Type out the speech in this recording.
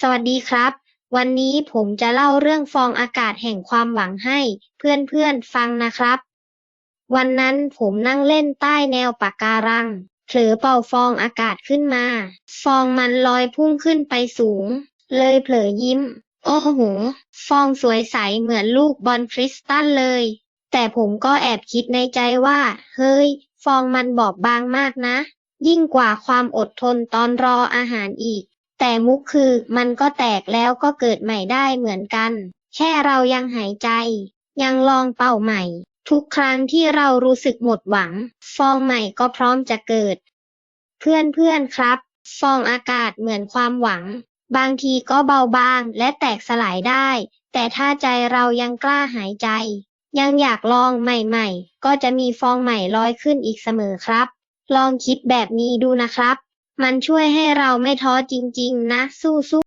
สวัสดีครับ วันนี้ผมจะเล่าเรื่องฟองอากาศแห่งความหวังให้ เพื่อนๆฟังนะครับ วันนั้นผมนั่งเล่นใต้แนวปะการัง เผลอเป่าฟองอากาศขึ้นมา ฟองมันลอยพุ่งขึ้นไปสูง เลยเผลอยิ้ม โอ้โห ฟองสวยใสเหมือนลูกบอลคริสตัลเลย แต่ผมก็แอบคิดในใจว่า เฮ้ย ฟองมันบอบบางมากนะ ยิ่งกว่าความอดทนตอนรออาหารอีก แต่มุกคือมันก็แตกแล้วก็เกิดใหม่ได้เหมือนกัน แค่เรายังหายใจ ยังลองเป่าใหม่ ทุกครั้งที่เรารู้สึกหมดหวัง ฟองใหม่ก็พร้อมจะเกิด เพื่อนๆครับ ฟองอากาศเหมือนความหวัง บางทีก็เบาบางและแตกสลายได้ แต่ถ้าใจเรายังกล้าหายใจ ยังอยากลองใหม่ๆ ก็จะมีฟองใหม่ลอยขึ้นอีกเสมอครับ ลองคิดแบบนี้ดูนะครับ มันช่วยให้เราไม่ท้อจริง ๆ นะ สู้ ๆ